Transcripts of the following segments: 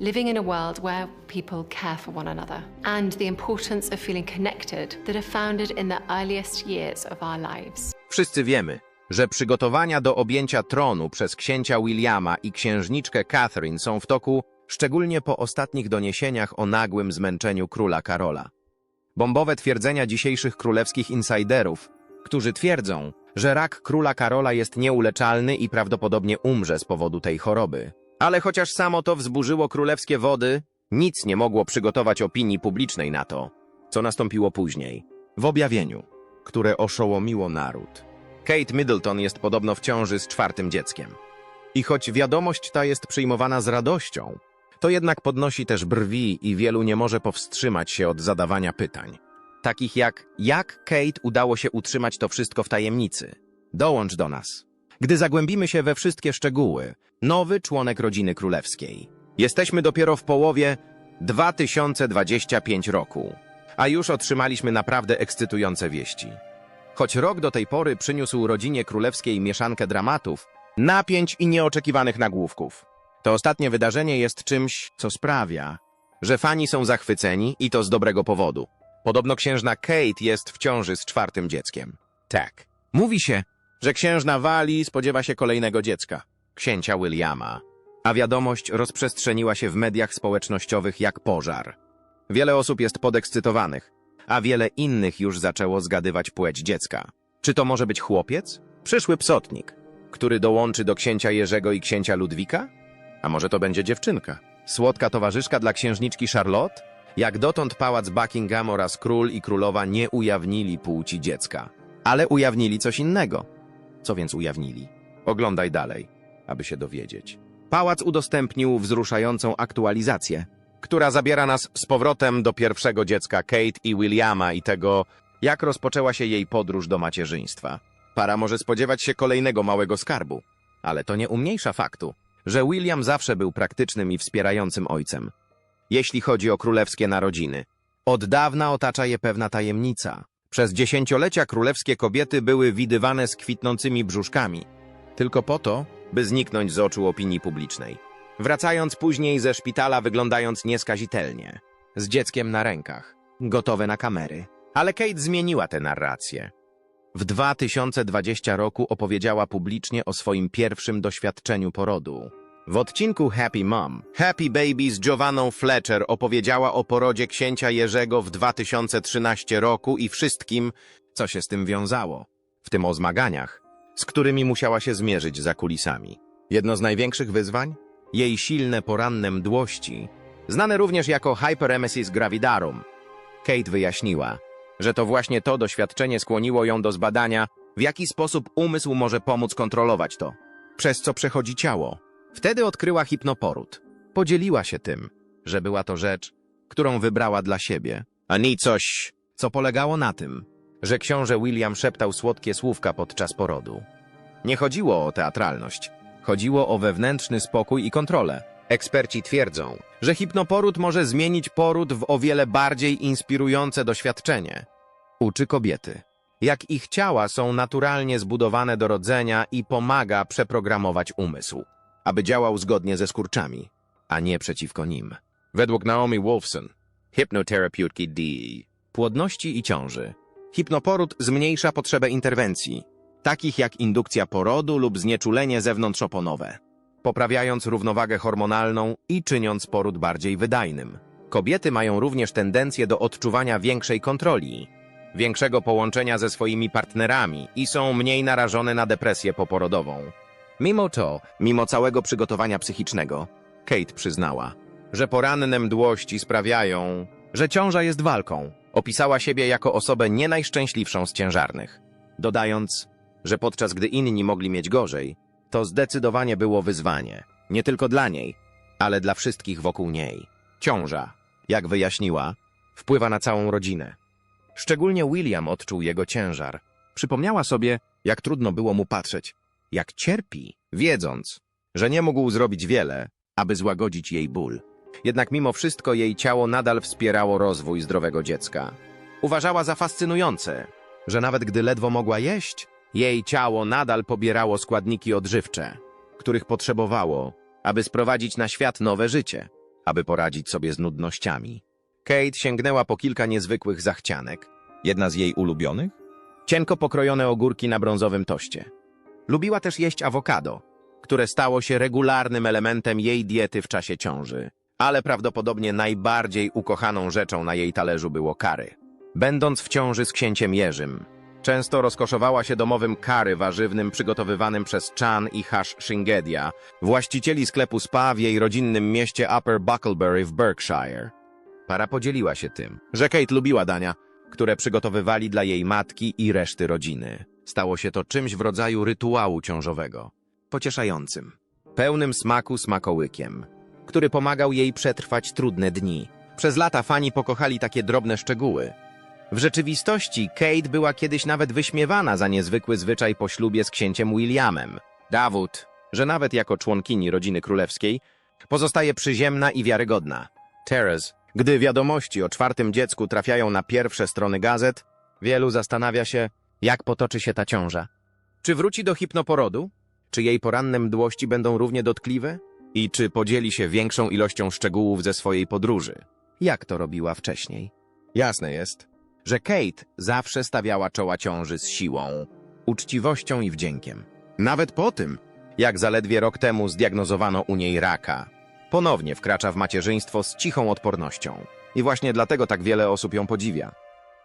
living in a world where people care for one another, and the importance of feeling connected that are founded in the earliest years of our lives. Wszyscy wiemy, że przygotowania do objęcia tronu przez księcia Williama i księżniczkę Catherine są w toku, szczególnie po ostatnich doniesieniach o nagłym zmęczeniu króla Karola. Bombowe twierdzenia dzisiejszych królewskich insiderów, którzy twierdzą, że rak króla Karola jest nieuleczalny i prawdopodobnie umrze z powodu tej choroby. Ale chociaż samo to wzburzyło królewskie wody, nic nie mogło przygotować opinii publicznej na to, co nastąpiło później, w objawieniu, które oszołomiło naród. Kate Middleton jest podobno w ciąży z czwartym dzieckiem. I choć wiadomość ta jest przyjmowana z radością, to jednak podnosi też brwi i wielu nie może powstrzymać się od zadawania pytań. Takich jak, jak Kate udało się utrzymać to wszystko w tajemnicy? Dołącz do nas. Gdy zagłębimy się we wszystkie szczegóły, nowy członek rodziny królewskiej. Jesteśmy dopiero w połowie 2025 roku, a już otrzymaliśmy naprawdę ekscytujące wieści. Choć rok do tej pory przyniósł rodzinie królewskiej mieszankę dramatów, napięć i nieoczekiwanych nagłówków. To ostatnie wydarzenie jest czymś, co sprawia, że fani są zachwyceni i to z dobrego powodu. Podobno księżna Kate jest w ciąży z czwartym dzieckiem. Tak. Mówi się, że księżna Wali spodziewa się kolejnego dziecka, księcia Williama. A wiadomość rozprzestrzeniła się w mediach społecznościowych jak pożar. Wiele osób jest podekscytowanych, a wiele innych już zaczęło zgadywać płeć dziecka. Czy to może być chłopiec? Przyszły psotnik, który dołączy do księcia Jerzego i księcia Ludwika? A może to będzie dziewczynka? Słodka towarzyszka dla księżniczki Charlotte? Jak dotąd pałac Buckingham oraz król i królowa nie ujawnili płci dziecka. Ale ujawnili coś innego. Co więc ujawnili? Oglądaj dalej, aby się dowiedzieć. Pałac udostępnił wzruszającą aktualizację, która zabiera nas z powrotem do pierwszego dziecka Kate i Williama i tego, jak rozpoczęła się jej podróż do macierzyństwa. Para może spodziewać się kolejnego małego skarbu, ale to nie umniejsza faktu, że William zawsze był praktycznym i wspierającym ojcem. Jeśli chodzi o królewskie narodziny, od dawna otacza je pewna tajemnica. Przez dziesięciolecia królewskie kobiety były widywane z kwitnącymi brzuszkami, tylko po to, by zniknąć z oczu opinii publicznej. Wracając później ze szpitala wyglądając nieskazitelnie, z dzieckiem na rękach, gotowe na kamery. Ale Kate zmieniła tę narrację. W 2020 roku opowiedziała publicznie o swoim pierwszym doświadczeniu porodu. W odcinku Happy Mom, Happy Baby z Giovanną Fletcher opowiedziała o porodzie księcia Jerzego w 2013 roku i wszystkim, co się z tym wiązało, w tym o zmaganiach, z którymi musiała się zmierzyć za kulisami. Jedno z największych wyzwań? Jej silne poranne mdłości, znane również jako hyperemesis gravidarum. Kate wyjaśniła, że to właśnie to doświadczenie skłoniło ją do zbadania, w jaki sposób umysł może pomóc kontrolować to, przez co przechodzi ciało. Wtedy odkryła hipnoporód. Podzieliła się tym, że była to rzecz, którą wybrała dla siebie, a nie coś, co polegało na tym, że książę William szeptał słodkie słówka podczas porodu. Nie chodziło o teatralność, chodziło o wewnętrzny spokój i kontrolę. Eksperci twierdzą, że hipnoporód może zmienić poród w o wiele bardziej inspirujące doświadczenie. Uczy kobiety, jak ich ciała są naturalnie zbudowane do rodzenia i pomaga przeprogramować umysł, aby działał zgodnie ze skurczami, a nie przeciwko nim. Według Naomi Wolfson, Hypnotherapeutic D, płodności i ciąży, hipnoporód zmniejsza potrzebę interwencji, takich jak indukcja porodu lub znieczulenie zewnątrzoponowe, poprawiając równowagę hormonalną i czyniąc poród bardziej wydajnym. Kobiety mają również tendencję do odczuwania większej kontroli, większego połączenia ze swoimi partnerami i są mniej narażone na depresję poporodową. Mimo to, mimo całego przygotowania psychicznego, Kate przyznała, że poranne mdłości sprawiają, że ciąża jest walką. Opisała siebie jako osobę nie najszczęśliwszą z ciężarnych, dodając, że podczas gdy inni mogli mieć gorzej, to zdecydowanie było wyzwanie, nie tylko dla niej, ale dla wszystkich wokół niej. Ciąża, jak wyjaśniła, wpływa na całą rodzinę. Szczególnie William odczuł jego ciężar. Przypomniała sobie, jak trudno było mu patrzeć, jak cierpi, wiedząc, że nie mógł zrobić wiele, aby złagodzić jej ból. Jednak mimo wszystko jej ciało nadal wspierało rozwój zdrowego dziecka. Uważała za fascynujące, że nawet gdy ledwo mogła jeść, jej ciało nadal pobierało składniki odżywcze, których potrzebowało, aby sprowadzić na świat nowe życie. aby poradzić sobie z nudnościami. Kate sięgnęła po kilka niezwykłych zachcianek. Jedna z jej ulubionych? Cienko pokrojone ogórki na brązowym toście. Lubiła też jeść awokado, które stało się regularnym elementem jej diety w czasie ciąży. Ale prawdopodobnie najbardziej ukochaną rzeczą na jej talerzu było kary. Będąc w ciąży z księciem Jerzym, często rozkoszowała się domowym kary warzywnym przygotowywanym przez Chan i Hash Shingedia, właścicieli sklepu spa w jej rodzinnym mieście Upper Bucklebury w Berkshire. Para podzieliła się tym, że Kate lubiła dania, które przygotowywali dla jej matki i reszty rodziny. Stało się to czymś w rodzaju rytuału ciążowego. Pocieszającym, pełnym smaku smakołykiem, który pomagał jej przetrwać trudne dni. Przez lata fani pokochali takie drobne szczegóły. W rzeczywistości Kate była kiedyś nawet wyśmiewana za niezwykły zwyczaj po ślubie z księciem Williamem. Dowód, że nawet jako członkini rodziny królewskiej pozostaje przyziemna i wiarygodna. Therese, gdy wiadomości o czwartym dziecku trafiają na pierwsze strony gazet, wielu zastanawia się, jak potoczy się ta ciąża. Czy wróci do hipnoporodu? Czy jej poranne mdłości będą równie dotkliwe? I czy podzieli się większą ilością szczegółów ze swojej podróży? Jak to robiła wcześniej? Jasne jest, że Kate zawsze stawiała czoła ciąży z siłą, uczciwością i wdziękiem. Nawet po tym, jak zaledwie rok temu zdiagnozowano u niej raka. Ponownie wkracza w macierzyństwo z cichą odpornością. I właśnie dlatego tak wiele osób ją podziwia.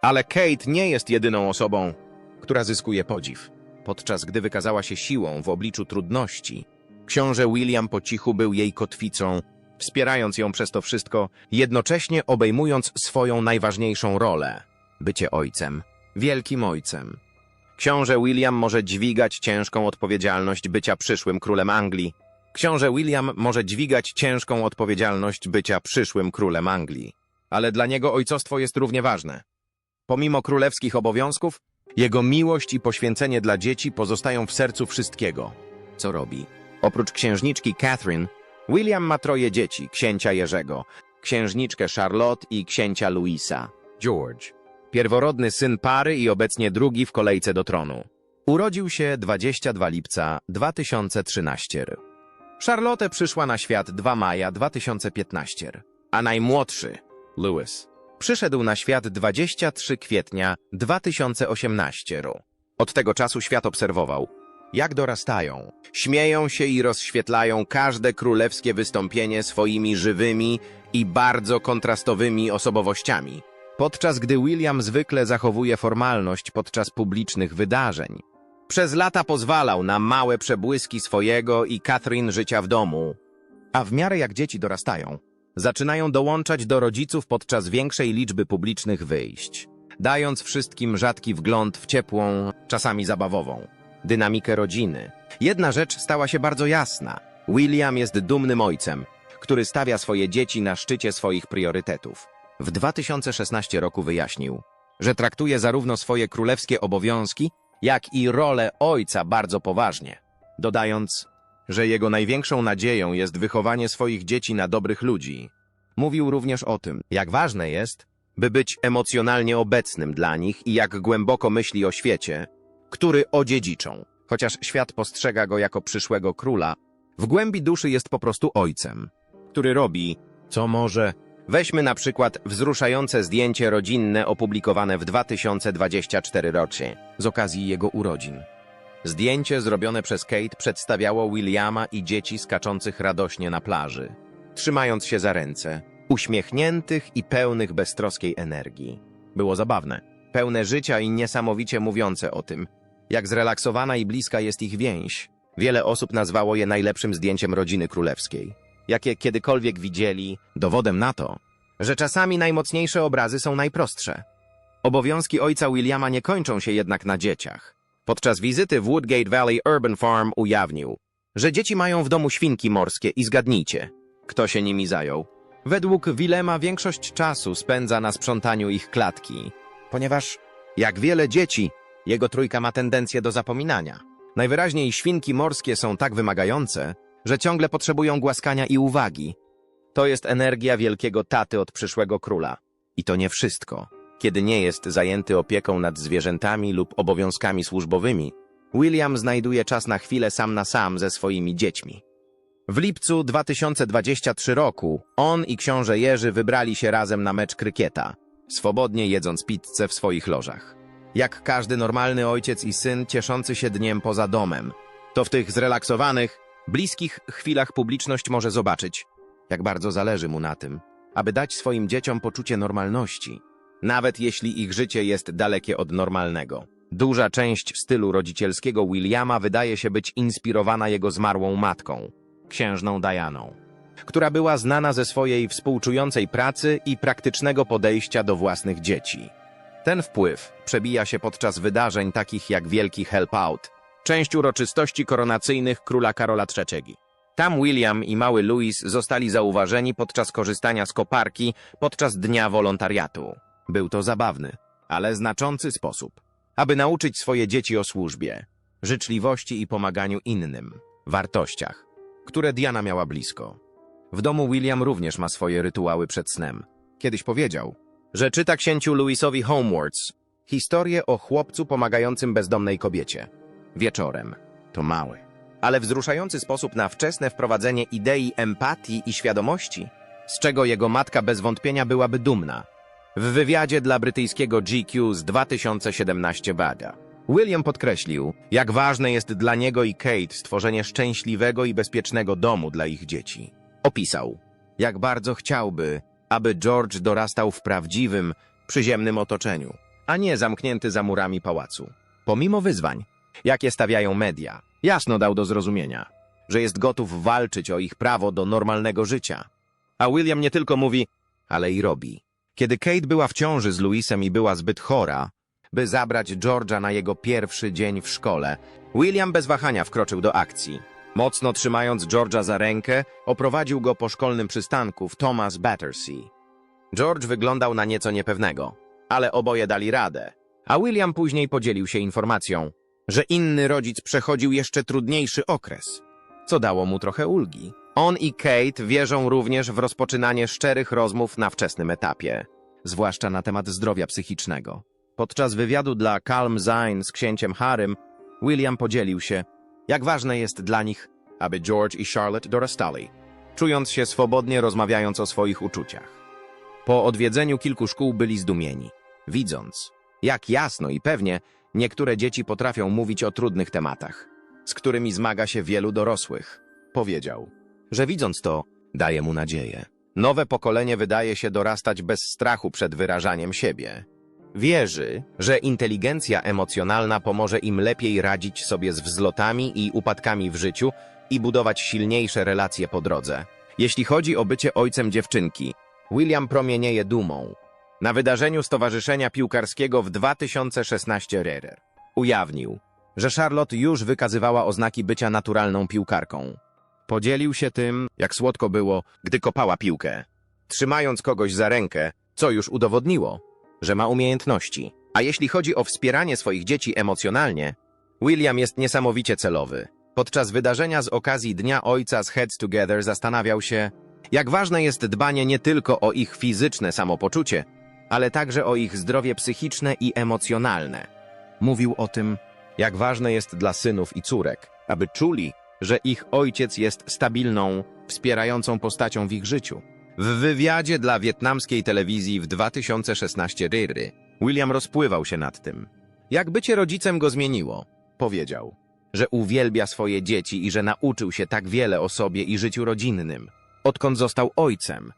Ale Kate nie jest jedyną osobą, która zyskuje podziw. Podczas gdy wykazała się siłą w obliczu trudności, książę William po cichu był jej kotwicą, wspierając ją przez to wszystko, jednocześnie obejmując swoją najważniejszą rolę bycie ojcem, wielkim ojcem. Książę William może dźwigać ciężką odpowiedzialność bycia przyszłym królem Anglii. Książę William może dźwigać ciężką odpowiedzialność bycia przyszłym królem Anglii. Ale dla niego ojcostwo jest równie ważne. Pomimo królewskich obowiązków, jego miłość i poświęcenie dla dzieci pozostają w sercu wszystkiego, co robi. Oprócz księżniczki Catherine, William ma troje dzieci, księcia Jerzego, księżniczkę Charlotte i księcia Louisa. George. Pierworodny syn pary i obecnie drugi w kolejce do tronu. Urodził się 22 lipca 2013. Charlotte przyszła na świat 2 maja 2015, a najmłodszy, Louis, przyszedł na świat 23 kwietnia 2018. Od tego czasu świat obserwował, jak dorastają, śmieją się i rozświetlają każde królewskie wystąpienie swoimi żywymi i bardzo kontrastowymi osobowościami, podczas gdy William zwykle zachowuje formalność podczas publicznych wydarzeń. Przez lata pozwalał na małe przebłyski swojego i Catherine życia w domu, a w miarę jak dzieci dorastają, zaczynają dołączać do rodziców podczas większej liczby publicznych wyjść, dając wszystkim rzadki wgląd w ciepłą, czasami zabawową, dynamikę rodziny. Jedna rzecz stała się bardzo jasna. William jest dumnym ojcem, który stawia swoje dzieci na szczycie swoich priorytetów. W 2016 roku wyjaśnił, że traktuje zarówno swoje królewskie obowiązki, jak i rolę ojca bardzo poważnie, dodając, że jego największą nadzieją jest wychowanie swoich dzieci na dobrych ludzi. Mówił również o tym, jak ważne jest, by być emocjonalnie obecnym dla nich i jak głęboko myśli o świecie, który odziedziczą. Chociaż świat postrzega go jako przyszłego króla, w głębi duszy jest po prostu ojcem, który robi, co może. Weźmy na przykład wzruszające zdjęcie rodzinne opublikowane w 2024 rocznie z okazji jego urodzin. Zdjęcie zrobione przez Kate przedstawiało Williama i dzieci skaczących radośnie na plaży, trzymając się za ręce, uśmiechniętych i pełnych beztroskiej energii. Było zabawne, pełne życia i niesamowicie mówiące o tym, jak zrelaksowana i bliska jest ich więź. Wiele osób nazwało je najlepszym zdjęciem rodziny królewskiej, jakie kiedykolwiek widzieli, dowodem na to, że czasami najmocniejsze obrazy są najprostsze. Obowiązki ojca Williama nie kończą się jednak na dzieciach. Podczas wizyty w Woodgate Valley Urban Farm ujawnił, że dzieci mają w domu świnki morskie i zgadnijcie, kto się nimi zajął. Według Willema większość czasu spędza na sprzątaniu ich klatki, ponieważ, jak wiele dzieci, jego trójka ma tendencję do zapominania. Najwyraźniej świnki morskie są tak wymagające, że ciągle potrzebują głaskania i uwagi. To jest energia wielkiego taty od przyszłego króla. I to nie wszystko. Kiedy nie jest zajęty opieką nad zwierzętami lub obowiązkami służbowymi, William znajduje czas na chwilę sam na sam ze swoimi dziećmi. W lipcu 2023 roku on i książę Jerzy wybrali się razem na mecz krykieta, swobodnie jedząc pizzę w swoich lożach. Jak każdy normalny ojciec i syn cieszący się dniem poza domem, to w tych zrelaksowanych, bliskich chwilach publiczność może zobaczyć, jak bardzo zależy mu na tym, aby dać swoim dzieciom poczucie normalności, nawet jeśli ich życie jest dalekie od normalnego. Duża część stylu rodzicielskiego Williama wydaje się być inspirowana jego zmarłą matką, księżną Dianą, która była znana ze swojej współczującej pracy i praktycznego podejścia do własnych dzieci. Ten wpływ przebija się podczas wydarzeń takich jak Wielki Help Out, część uroczystości koronacyjnych króla Karola III. Tam William i mały Louis zostali zauważeni podczas korzystania z koparki podczas Dnia Wolontariatu. Był to zabawny, ale znaczący sposób, aby nauczyć swoje dzieci o służbie, życzliwości i pomaganiu innym, wartościach, które Diana miała blisko. W domu William również ma swoje rytuały przed snem. Kiedyś powiedział, że czyta księciu Louisowi Homewards historię o chłopcu pomagającym bezdomnej kobiecie. Wieczorem. To mały, ale wzruszający sposób na wczesne wprowadzenie idei empatii i świadomości, z czego jego matka bez wątpienia byłaby dumna. W wywiadzie dla brytyjskiego GQ z 2017 bada. William podkreślił, jak ważne jest dla niego i Kate stworzenie szczęśliwego i bezpiecznego domu dla ich dzieci. Opisał, jak bardzo chciałby, aby George dorastał w prawdziwym, przyziemnym otoczeniu, a nie zamknięty za murami pałacu. Pomimo wyzwań, jakie stawiają media, jasno dał do zrozumienia, że jest gotów walczyć o ich prawo do normalnego życia. A William nie tylko mówi, ale i robi. Kiedy Kate była w ciąży z Louisem i była zbyt chora, by zabrać George'a na jego pierwszy dzień w szkole, William bez wahania wkroczył do akcji. Mocno trzymając George'a za rękę, oprowadził go po szkolnym przystanku w Thomas Battersea. George wyglądał na nieco niepewnego, ale oboje dali radę. A William później podzielił się informacją, że inny rodzic przechodził jeszcze trudniejszy okres, co dało mu trochę ulgi. On i Kate wierzą również w rozpoczynanie szczerych rozmów na wczesnym etapie, zwłaszcza na temat zdrowia psychicznego. Podczas wywiadu dla Calm Zine z księciem Harrym, William podzielił się, jak ważne jest dla nich, aby George i Charlotte dorastali, czując się swobodnie rozmawiając o swoich uczuciach. Po odwiedzeniu kilku szkół byli zdumieni, widząc, jak jasno i pewnie niektóre dzieci potrafią mówić o trudnych tematach, z którymi zmaga się wielu dorosłych. Powiedział, że widząc to, daje mu nadzieję. Nowe pokolenie wydaje się dorastać bez strachu przed wyrażaniem siebie. Wierzy, że inteligencja emocjonalna pomoże im lepiej radzić sobie z wzlotami i upadkami w życiu i budować silniejsze relacje po drodze. Jeśli chodzi o bycie ojcem dziewczynki, William promienieje dumą. Na wydarzeniu Stowarzyszenia Piłkarskiego w 2016 Rerer ujawnił, że Charlotte już wykazywała oznaki bycia naturalną piłkarką. Podzielił się tym, jak słodko było, gdy kopała piłkę, trzymając kogoś za rękę, co już udowodniło, że ma umiejętności. A jeśli chodzi o wspieranie swoich dzieci emocjonalnie, William jest niesamowicie celowy. Podczas wydarzenia z okazji Dnia Ojca z Heads Together zastanawiał się, jak ważne jest dbanie nie tylko o ich fizyczne samopoczucie, ale także o ich zdrowie psychiczne i emocjonalne. Mówił o tym, jak ważne jest dla synów i córek, aby czuli, że ich ojciec jest stabilną, wspierającą postacią w ich życiu. W wywiadzie dla wietnamskiej telewizji w 2016 Ryry, William rozpływał się nad tym. Jak bycie rodzicem go zmieniło, powiedział, że uwielbia swoje dzieci i że nauczył się tak wiele o sobie i życiu rodzinnym, odkąd został ojcem.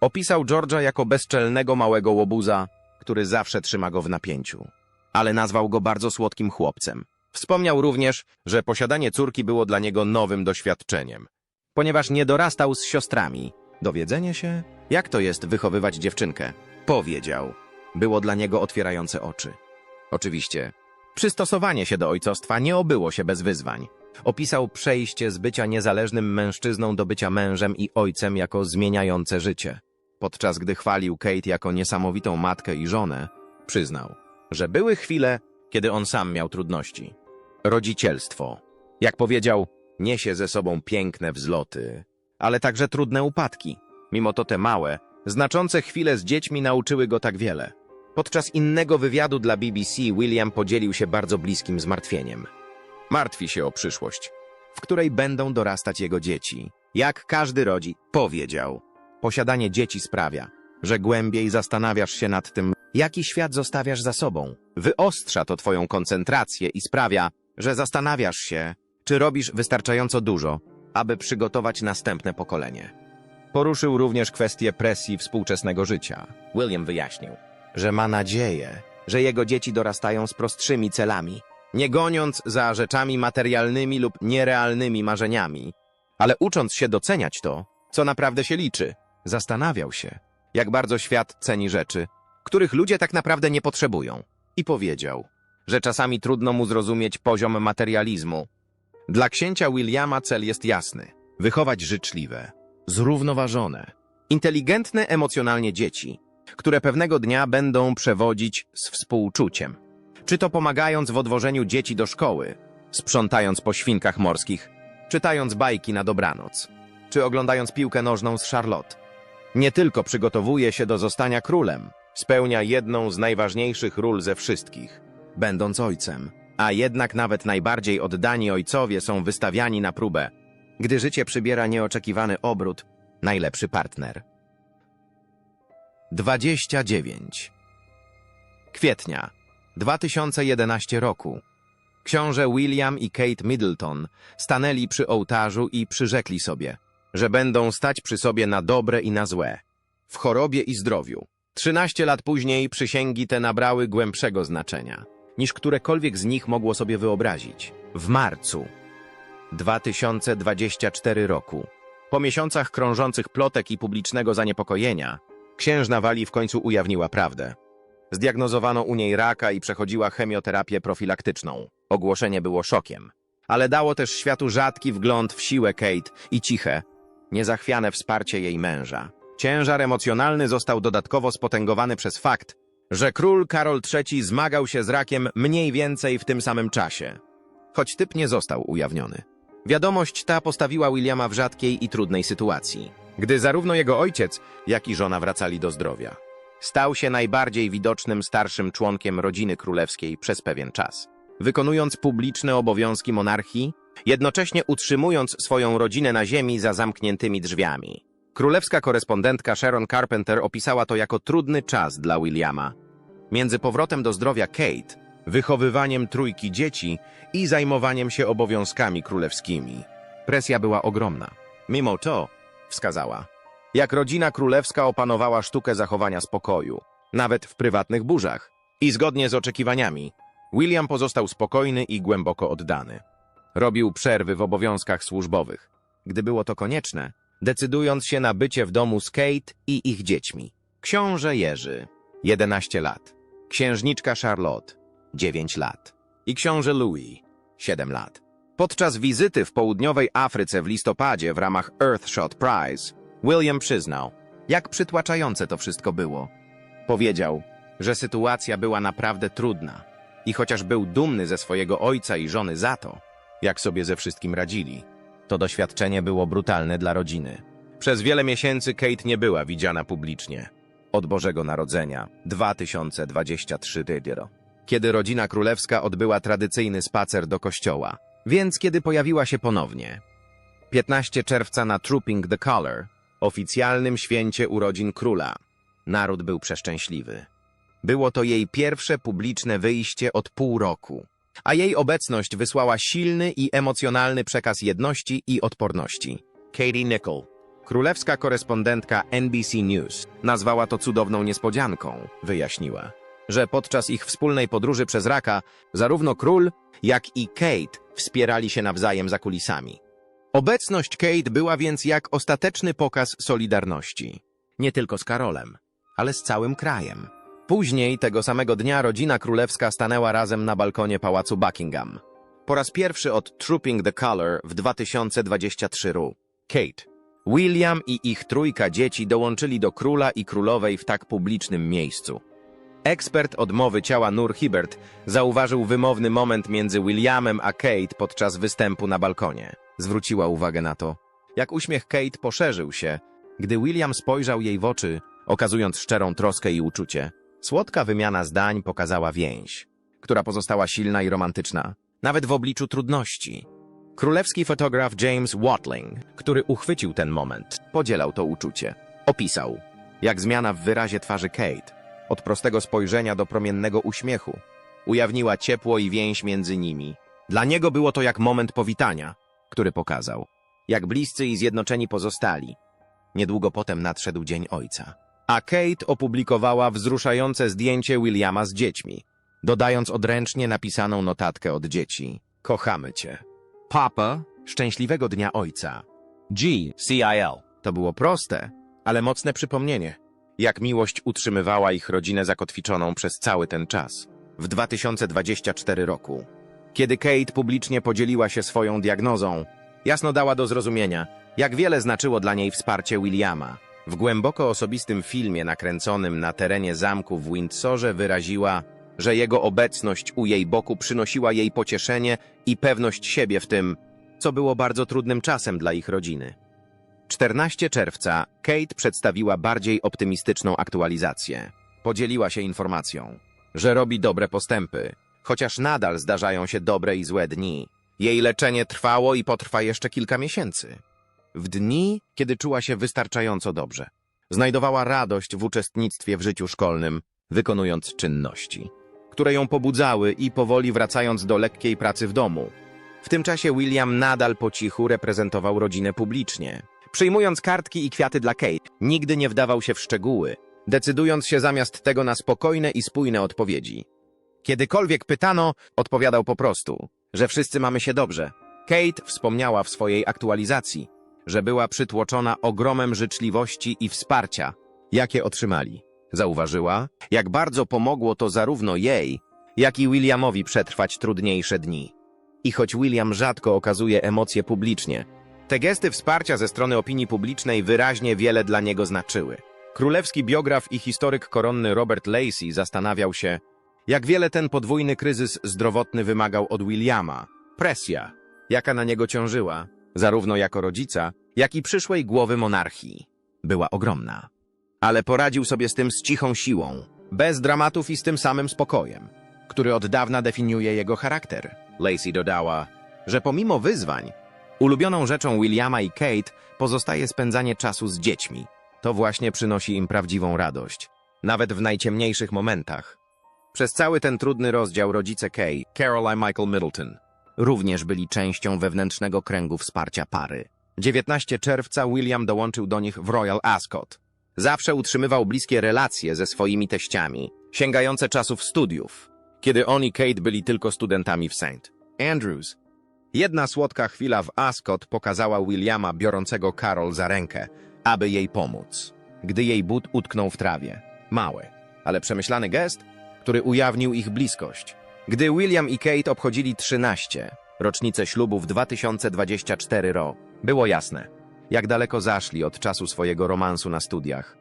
Opisał George'a jako bezczelnego małego łobuza, który zawsze trzyma go w napięciu, ale nazwał go bardzo słodkim chłopcem. Wspomniał również, że posiadanie córki było dla niego nowym doświadczeniem, ponieważ nie dorastał z siostrami. Dowiedzenie się, jak to jest wychowywać dziewczynkę, powiedział, było dla niego otwierające oczy. Oczywiście, przystosowanie się do ojcostwa nie obyło się bez wyzwań. Opisał przejście z bycia niezależnym mężczyzną do bycia mężem i ojcem jako zmieniające życie. Podczas gdy chwalił Kate jako niesamowitą matkę i żonę, przyznał, że były chwile, kiedy on sam miał trudności. Rodzicielstwo. Jak powiedział, niesie ze sobą piękne wzloty, ale także trudne upadki. Mimo to te małe, znaczące chwile z dziećmi nauczyły go tak wiele. Podczas innego wywiadu dla BBC William podzielił się bardzo bliskim zmartwieniem. Martwi się o przyszłość, w której będą dorastać jego dzieci. Jak każdy rodzi, powiedział. Posiadanie dzieci sprawia, że głębiej zastanawiasz się nad tym, jaki świat zostawiasz za sobą. Wyostrza to twoją koncentrację i sprawia, że zastanawiasz się, czy robisz wystarczająco dużo, aby przygotować następne pokolenie. Poruszył również kwestię presji współczesnego życia. William wyjaśnił, że ma nadzieję, że jego dzieci dorastają z prostszymi celami, nie goniąc za rzeczami materialnymi lub nierealnymi marzeniami, ale ucząc się doceniać to, co naprawdę się liczy. Zastanawiał się, jak bardzo świat ceni rzeczy, których ludzie tak naprawdę nie potrzebują. I powiedział, że czasami trudno mu zrozumieć poziom materializmu. Dla księcia Williama cel jest jasny. Wychować życzliwe, zrównoważone, inteligentne emocjonalnie dzieci, które pewnego dnia będą przewodzić z współczuciem. Czy to pomagając w odwożeniu dzieci do szkoły, sprzątając po świnkach morskich, czytając bajki na dobranoc, czy oglądając piłkę nożną z Charlotte. Nie tylko przygotowuje się do zostania królem, spełnia jedną z najważniejszych ról ze wszystkich, będąc ojcem. A jednak nawet najbardziej oddani ojcowie są wystawiani na próbę, gdy życie przybiera nieoczekiwany obrót, najlepszy partner. 29 Kwietnia 2011 roku Książę William i Kate Middleton stanęli przy ołtarzu i przyrzekli sobie, że będą stać przy sobie na dobre i na złe, w chorobie i zdrowiu. Trzynaście lat później przysięgi te nabrały głębszego znaczenia, niż którekolwiek z nich mogło sobie wyobrazić. W marcu 2024 roku, po miesiącach krążących plotek i publicznego zaniepokojenia, księżna Wali w końcu ujawniła prawdę. Zdiagnozowano u niej raka i przechodziła chemioterapię profilaktyczną. Ogłoszenie było szokiem. Ale dało też światu rzadki wgląd w siłę Kate i ciche, niezachwiane wsparcie jej męża. Ciężar emocjonalny został dodatkowo spotęgowany przez fakt, że król Karol III zmagał się z rakiem mniej więcej w tym samym czasie. Choć typ nie został ujawniony. Wiadomość ta postawiła Williama w rzadkiej i trudnej sytuacji, gdy zarówno jego ojciec, jak i żona wracali do zdrowia. Stał się najbardziej widocznym starszym członkiem rodziny królewskiej przez pewien czas. Wykonując publiczne obowiązki monarchii, jednocześnie utrzymując swoją rodzinę na ziemi za zamkniętymi drzwiami. Królewska korespondentka Sharon Carpenter opisała to jako trudny czas dla Williama. Między powrotem do zdrowia Kate, wychowywaniem trójki dzieci i zajmowaniem się obowiązkami królewskimi. Presja była ogromna. Mimo to, wskazała, jak rodzina królewska opanowała sztukę zachowania spokoju, nawet w prywatnych burzach. I zgodnie z oczekiwaniami, William pozostał spokojny i głęboko oddany. Robił przerwy w obowiązkach służbowych, gdy było to konieczne, decydując się na bycie w domu z Kate i ich dziećmi. Książę Jerzy, 11 lat. Księżniczka Charlotte, 9 lat. I książę Louis, 7 lat. Podczas wizyty w południowej Afryce w listopadzie w ramach Earthshot Prize, William przyznał, jak przytłaczające to wszystko było. Powiedział, że sytuacja była naprawdę trudna i chociaż był dumny ze swojego ojca i żony za to, jak sobie ze wszystkim radzili, to doświadczenie było brutalne dla rodziny. Przez wiele miesięcy Kate nie była widziana publicznie. Od Bożego Narodzenia 2023 Didiero. Kiedy rodzina królewska odbyła tradycyjny spacer do kościoła. Więc kiedy pojawiła się ponownie. 15 czerwca na Trooping the Color, oficjalnym święcie urodzin króla. Naród był przeszczęśliwy. Było to jej pierwsze publiczne wyjście od pół roku, a jej obecność wysłała silny i emocjonalny przekaz jedności i odporności. Katie Nichol, królewska korespondentka NBC News, nazwała to cudowną niespodzianką, wyjaśniła, że podczas ich wspólnej podróży przez raka zarówno król, jak i Kate wspierali się nawzajem za kulisami. Obecność Kate była więc jak ostateczny pokaz solidarności. Nie tylko z Karolem, ale z całym krajem. Później, tego samego dnia, rodzina królewska stanęła razem na balkonie pałacu Buckingham. Po raz pierwszy od Trooping the Color w 2023 roku. Kate, William i ich trójka dzieci dołączyli do króla i królowej w tak publicznym miejscu. Ekspert od mowy ciała Nur Hibbert zauważył wymowny moment między Williamem a Kate podczas występu na balkonie. Zwróciła uwagę na to, jak uśmiech Kate poszerzył się, gdy William spojrzał jej w oczy, okazując szczerą troskę i uczucie. Słodka wymiana zdań pokazała więź, która pozostała silna i romantyczna, nawet w obliczu trudności. Królewski fotograf James Watling, który uchwycił ten moment, podzielał to uczucie. Opisał, jak zmiana w wyrazie twarzy Kate, od prostego spojrzenia do promiennego uśmiechu, ujawniła ciepło i więź między nimi. Dla niego było to jak moment powitania, który pokazał, jak bliscy i zjednoczeni pozostali. Niedługo potem nadszedł Dzień Ojca. A Kate opublikowała wzruszające zdjęcie Williama z dziećmi, dodając odręcznie napisaną notatkę od dzieci. Kochamy cię. Papa, szczęśliwego dnia ojca. G, CIL. To było proste, ale mocne przypomnienie, jak miłość utrzymywała ich rodzinę zakotwiczoną przez cały ten czas. W 2024 roku, kiedy Kate publicznie podzieliła się swoją diagnozą, jasno dała do zrozumienia, jak wiele znaczyło dla niej wsparcie Williama. W głęboko osobistym filmie nakręconym na terenie zamku w Windsorze wyraziła, że jego obecność u jej boku przynosiła jej pocieszenie i pewność siebie w tym, co było bardzo trudnym czasem dla ich rodziny. 14 czerwca Kate przedstawiła bardziej optymistyczną aktualizację. Podzieliła się informacją, że robi dobre postępy, chociaż nadal zdarzają się dobre i złe dni. Jej leczenie trwało i potrwa jeszcze kilka miesięcy. W dni, kiedy czuła się wystarczająco dobrze, znajdowała radość w uczestnictwie w życiu szkolnym, wykonując czynności, które ją pobudzały i powoli wracając do lekkiej pracy w domu. W tym czasie William nadal po cichu reprezentował rodzinę publicznie. Przyjmując kartki i kwiaty dla Kate, nigdy nie wdawał się w szczegóły, decydując się zamiast tego na spokojne i spójne odpowiedzi. Kiedykolwiek pytano, odpowiadał po prostu, że wszyscy mamy się dobrze. Kate wspomniała w swojej aktualizacji, że była przytłoczona ogromem życzliwości i wsparcia, jakie otrzymali. Zauważyła, jak bardzo pomogło to zarówno jej, jak i Williamowi przetrwać trudniejsze dni. I choć William rzadko okazuje emocje publicznie, te gesty wsparcia ze strony opinii publicznej wyraźnie wiele dla niego znaczyły. Królewski biograf i historyk koronny Robert Lacey zastanawiał się, jak wiele ten podwójny kryzys zdrowotny wymagał od Williama. Presja, jaka na niego ciążyła, zarówno jako rodzica, jak i przyszłej głowy monarchii, była ogromna. Ale poradził sobie z tym z cichą siłą, bez dramatów i z tym samym spokojem, który od dawna definiuje jego charakter. Lacey dodała, że pomimo wyzwań, ulubioną rzeczą Williama i Kate pozostaje spędzanie czasu z dziećmi. To właśnie przynosi im prawdziwą radość, nawet w najciemniejszych momentach. Przez cały ten trudny rozdział rodzice Kay, Carol i Michael Middleton, również byli częścią wewnętrznego kręgu wsparcia pary. 19 czerwca William dołączył do nich w Royal Ascot. Zawsze utrzymywał bliskie relacje ze swoimi teściami, sięgające czasów studiów, kiedy on i Kate byli tylko studentami w St. Andrews. Jedna słodka chwila w Ascot pokazała Williama biorącego Carol za rękę, aby jej pomóc, gdy jej but utknął w trawie. Mały, ale przemyślany gest, który ujawnił ich bliskość. Gdy William i Kate obchodzili 13, rocznicę ślubu w 2024 rok, było jasne, jak daleko zaszli od czasu swojego romansu na studiach.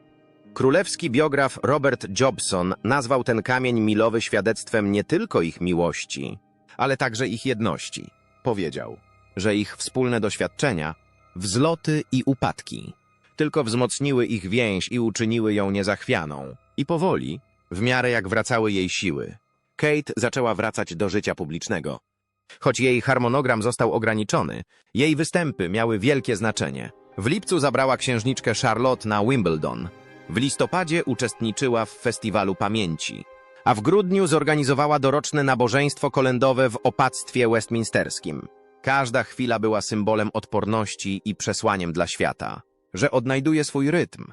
Królewski biograf Robert Jobson nazwał ten kamień milowy świadectwem nie tylko ich miłości, ale także ich jedności. Powiedział, że ich wspólne doświadczenia, wzloty i upadki, tylko wzmocniły ich więź i uczyniły ją niezachwianą. I powoli, w miarę jak wracały jej siły, Kate zaczęła wracać do życia publicznego. Choć jej harmonogram został ograniczony, jej występy miały wielkie znaczenie. W lipcu zabrała księżniczkę Charlotte na Wimbledon. W listopadzie uczestniczyła w Festiwalu Pamięci, a w grudniu zorganizowała doroczne nabożeństwo kolędowe w opactwie westminsterskim. Każda chwila była symbolem odporności i przesłaniem dla świata, że odnajduje swój rytm.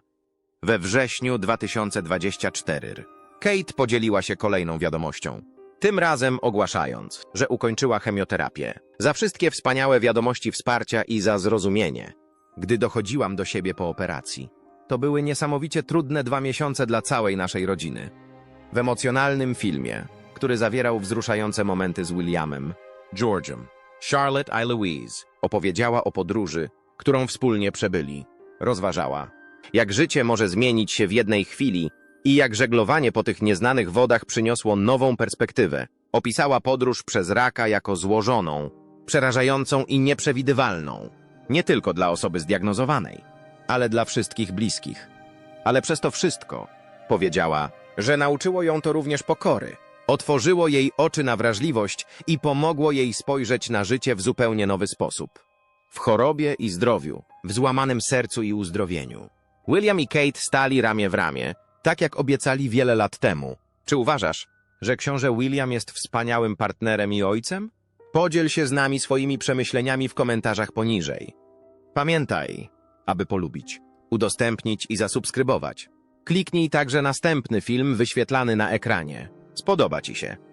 We wrześniu 2024 Kate podzieliła się kolejną wiadomością. Tym razem ogłaszając, że ukończyła chemioterapię. Za wszystkie wspaniałe wiadomości wsparcia i za zrozumienie. Gdy dochodziłam do siebie po operacji, to były niesamowicie trudne dwa miesiące dla całej naszej rodziny. W emocjonalnym filmie, który zawierał wzruszające momenty z Williamem, George'em, Charlotte i Louise opowiedziała o podróży, którą wspólnie przebyli. Rozważała, jak życie może zmienić się w jednej chwili i jak żeglowanie po tych nieznanych wodach przyniosło nową perspektywę. Opisała podróż przez raka jako złożoną, przerażającą i nieprzewidywalną. Nie tylko dla osoby zdiagnozowanej, ale dla wszystkich bliskich. Ale przez to wszystko, powiedziała, że nauczyło ją to również pokory. Otworzyło jej oczy na wrażliwość i pomogło jej spojrzeć na życie w zupełnie nowy sposób. W chorobie i zdrowiu, w złamanym sercu i uzdrowieniu. William i Kate stali ramię w ramię, tak jak obiecali wiele lat temu. Czy uważasz, że książę William jest wspaniałym partnerem i ojcem? Podziel się z nami swoimi przemyśleniami w komentarzach poniżej. Pamiętaj, aby polubić, udostępnić i zasubskrybować. Kliknij także następny film wyświetlany na ekranie. Spodoba Ci się.